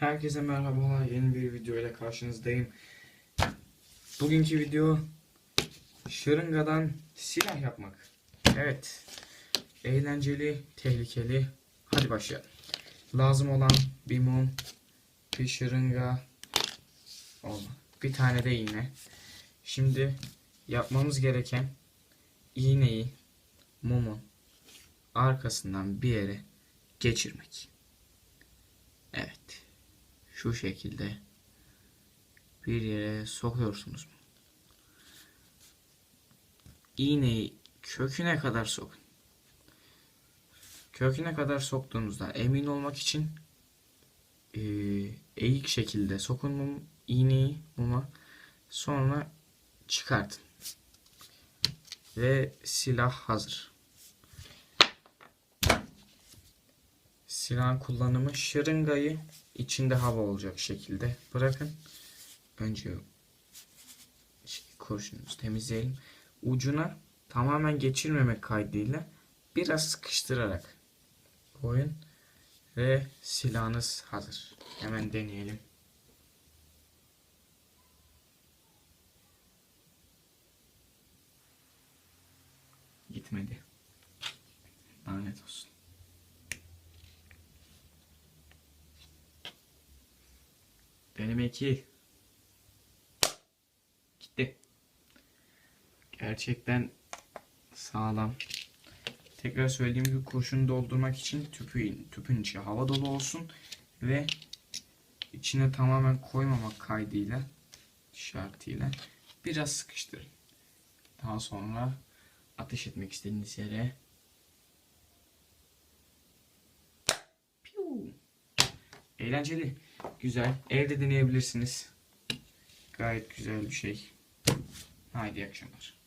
Herkese merhabalar. Yeni bir video ile karşınızdayım. Bugünkü video şırıngadan silah yapmak. Evet. Eğlenceli, tehlikeli. Hadi başlayalım. Lazım olan bir mum, bir şırınga. Bir tane de iğne. Şimdi yapmamız gereken iğneyi mumun arkasından bir yere geçirmek. Evet. Şu şekilde bir yere sokuyorsunuz. İğneyi köküne kadar sokun. Köküne kadar soktuğunuzda emin olmak için eee, eğik şekilde sokun mum, iğneyi muma sonra çıkartın. Ve silah hazır. Silahın kullanımı şırıngayı içinde hava olacak şekilde bırakın. Önce şey, kurşunumuzu temizleyelim. Ucuna tamamen geçirmemek kaydıyla biraz sıkıştırarak koyun ve silahınız hazır. Hemen deneyelim. Gitmedi. Lanet olsun. Deneme 2. Gitti. Gerçekten sağlam. Tekrar söylediğim gibi kurşunu doldurmak için tüpü, tüpün içi hava dolu olsun ve içine tamamen koymamak kaydıyla şartıyla biraz sıkıştırın. Daha sonra ateş etmek istediğiniz yere Piu. Eğlenceli. Güzel. Evde deneyebilirsiniz. Gayet güzel bir şey. Haydi akşamlar.